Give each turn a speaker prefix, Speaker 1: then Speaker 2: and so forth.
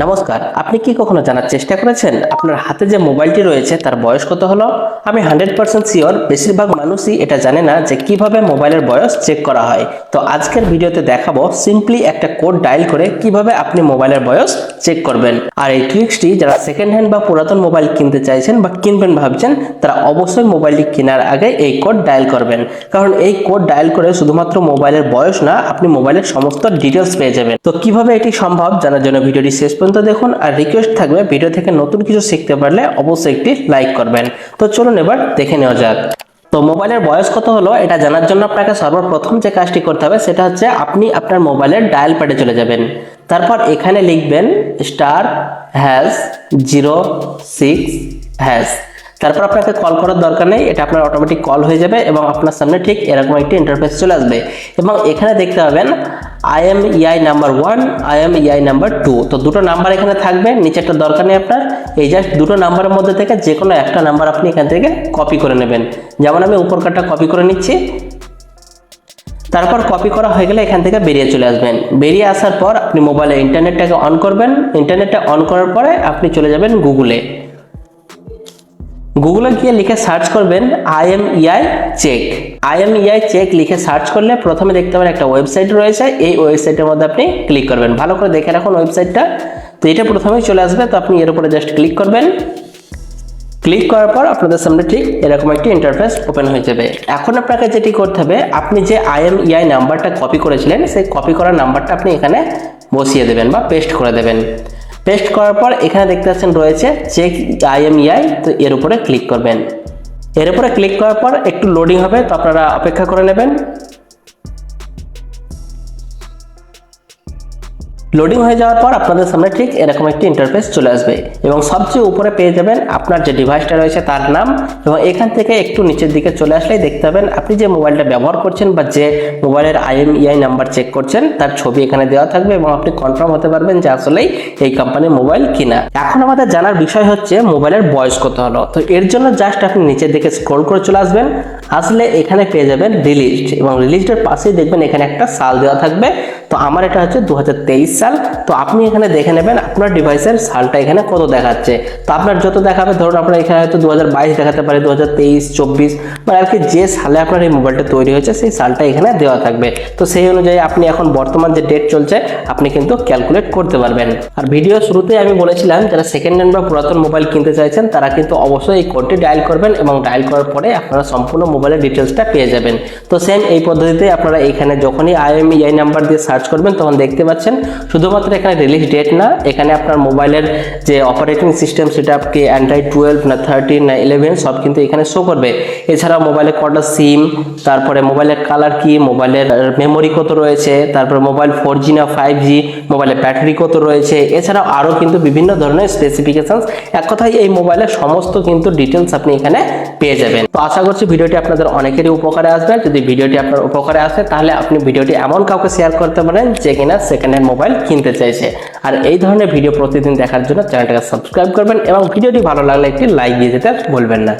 Speaker 1: নমস্কার, আপনি কি কখনো জানার চেষ্টা করেছেন? আপনার হাতে যে মোবাইলটি রয়েছে, তার বয়স কত হলো? আমি হান্ড্রেড পার্সেন্ট শিওর, বেশিরভাগ মানুষই এটা জানে না যে কীভাবে মোবাইলের বয়স চেক করা হয়। তো আজকের ভিডিওতে দেখাবো সিম্পলি একটা কোড ডায়াল করে কীভাবে আপনি মোবাইলের বয়স চেক করবেন। আর এই ট্রিক্সটি যারা সেকেন্ড হ্যান্ড বা পুরাতন মোবাইল কিনতে চাইছেন বা কিনবেন ভাবছেন, তারা অবশ্যই মোবাইলটি কেনার আগে এই কোড ডায়াল করবেন। কারণ এই কোড ডায়াল করে শুধুমাত্র মোবাইলের বয়স না, আপনি মোবাইলের সমস্ত ডিটেলস পেয়ে যাবেন। তো কীভাবে এটি সম্ভব? জানার জন্য ভিডিওটি শেষ পর্যন্ত দেখুন আর রিকোয়েস্ট থাকবে ভিডিও থেকে নতুন কিছু শিখতে পারলে অবশ্যই একটি লাইক করবেন। তো চলুন এবার দেখে নেওয়া যাক। তো মোবাইলের বয়স কত হলো এটা জানার জন্য আপনাকে সর্বপ্রথম যে কাজটি করতে হবে সেটা হচ্ছে আপনি আপনার মোবাইলের ডায়াল প্যাডে চলে যাবেন। তারপর এখানে লিখবেন star hash zero six hash তারপর আপনাকে কল করার দরকার নেই, এটা আপনার অটোমেটিক কল হয়ে যাবে এবং আপনার সামনে ঠিক এরকম একটি ইন্টারফেস চলে আসবে। এবং এখানে দেখতে পাবেন I M E I number one I M E I number two তো দুটো নাম্বার এখানে থাকবে, নিচেরটা দরকার নেই আপনার। এই জাস্ট দুটো নাম্বারের মধ্যে থেকে যে কোনো একটা নাম্বার আপনি এখান থেকে কপি করে নেবেন। যেমন আমি উপরকারটা কপি করে নিচ্ছি। তারপর কপি করা হয়ে গেলে এখান থেকে বেরিয়ে চলে আসবেন। বেরিয়ে আসার পর আপনি মোবাইলে ইন্টারনেটটাকে অন করবেন। ইন্টারনেটটা অন করার পরে আপনি চলে যাবেন গুগলে গুগলে গিয়ে লিখে সার্চ করবেন I M E I check I M E I check লিখে সার্চ করলে প্রথমে দেখতে পাবেন একটা ওয়েবসাইট রয়েছে। এই ওয়েবসাইটের মধ্যে আপনি ক্লিক করবেন। ভালো করে দেখে রাখুন ওয়েবসাইটটা। তো এটা প্রথমেই চলে আসবে। তো আপনি এর উপরে জাস্ট ক্লিক করবেন। ক্লিক করার পর আপনাদের সামনে ঠিক এরকম একটি ইন্টারফেস ওপেন হয়ে যাবে। এখন আপনাকে যেটি করতে হবে, আপনি যে আইএমইআই নাম্বারটা কপি করেছিলেন, সেই কপি করা নাম্বারটা আপনি এখানে বসিয়ে দেবেন বা পেস্ট করে দেবেন। পেস্ট করার পর এখানে দেখতে পাচ্ছেন রয়েছে চেক আইএমইআই তো এর উপরে ক্লিক করবেন। এর উপরে ক্লিক করার পর একটু লোডিং হবে তো আপনারা অপেক্ষা করে নেবেন। লোডিং হয়ে যাওয়ার পর আপনাদের সামনে ঠিক এরকম একটি ইন্টারফেস চলে আসবে এবং সবচেয়ে উপরে পেয়ে যাবেন আপনার যে ডিভাইসটা রয়েছে তার নাম এবং এখান থেকে একটু নিচের দিকে চলে আসলেই দেখতে পাবেন আপনি যে মোবাইলটা ব্যবহার করছেন বা যে মোবাইলের আইএমইআই নাম্বার চেক করছেন, তার ছবি এখানে দেওয়া থাকবে এবং আপনি কনফার্ম হতে পারবেন যে আসলেই এই কোম্পানির মোবাইল কিনা। এখন আমাদের জানার বিষয় হচ্ছে মোবাইলের বয়স কত হলো? তো এর জন্য জাস্ট আপনি নিচের দিকে স্ক্রল করে চলে আসবেন। আসলে এখানে পেয়ে যাবেন রিলিজড এবং রিলিজডের পাশেই দেখবেন এখানে একটা সাল দেওয়া থাকবে। তো আমার এটা হচ্ছে দু হাজার তেইশ সাল। তো আপনি এখানে দেখে নেবেন আপনার ডিভাইসের সালটা এখানে কত দেখাচ্ছে। তো আপনার যত দেখাবে, ধরুন আপনার এখানে হয়তো দু হাজার বাইশ দেখাতে পারে দু হাজার তেইশ, চব্বিশ মানে যে সালে আপনার এই মোবাইলটা তৈরি হয়েছে, সেই সালটা এখানে দেওয়া থাকবে। তো সেই অনুযায়ী আপনি এখন বর্তমান যে ডেট চলছে, আপনি কিন্তু ক্যালকুলেট করতে পারবেন। আর ভিডিও শুরুতেই আমি বলেছিলাম, যারা সেকেন্ড হ্যান্ড বা পুরাতন মোবাইল কিনতে চাইছেন, তারা কিন্তু অবশ্যই এই কোডটি ডায়াল করবেন এবং ডায়াল করার পরে আপনারা সম্পূর্ণ মোবাইলের ডিটেলসটা পেয়ে যাবেন। তো সেম এই পদ্ধতিতে আপনারা এখানে যখনই আইএমইআই নাম্বার দিয়ে সার্চ করবেন, তখন দেখতে পাচ্ছেন শুধুমাত্র এখানে রিলিজ ডেট না, এখানে আপনার মোবাইলের যে অপারেটিং সিস্টেম সেটা আপনি অ্যান্ড্রয়েড টুয়েলভ না থার্টিন না ইলেভেন সব কিন্তু এখানে শো করবে। এছাড়া মোবাইলে কটা সিম তারপরে মোবাইলের কালার কি মোবাইলের মেমোরি কত রয়েছে, তারপরে মোবাইল ফোর জি না ফাইভ জি মোবাইলের ব্যাটারি কত রয়েছে, এছাড়াও আরও কিন্তু বিভিন্ন ধরনের স্পেসিফিকেশনস এক কথায় এই মোবাইলের সমস্ত কিন্তু ডিটেলস আপনি এখানে পেয়ে যাবেন। তো আশা করছি ভিডিওটি আপনাদের অনেকেরই উপকারে আসবে। যদি ভিডিওটি আপনার উপকারে আসে, তাহলে আপনি ভিডিওটি এমন কাউকে শেয়ার করতে পারেন যে কিনা সেকেন্ড হ্যান্ড মোবাইল কিনতে চাইছে। আর এই ধরনের ভিডিও প্রতিদিন দেখার জন্য চ্যানেলটাকে সাবস্ক্রাইব করবেন এবং ভিডিওটি ভালো লাগলে একটি লাইক দিয়ে যেতে ভুলবেন না।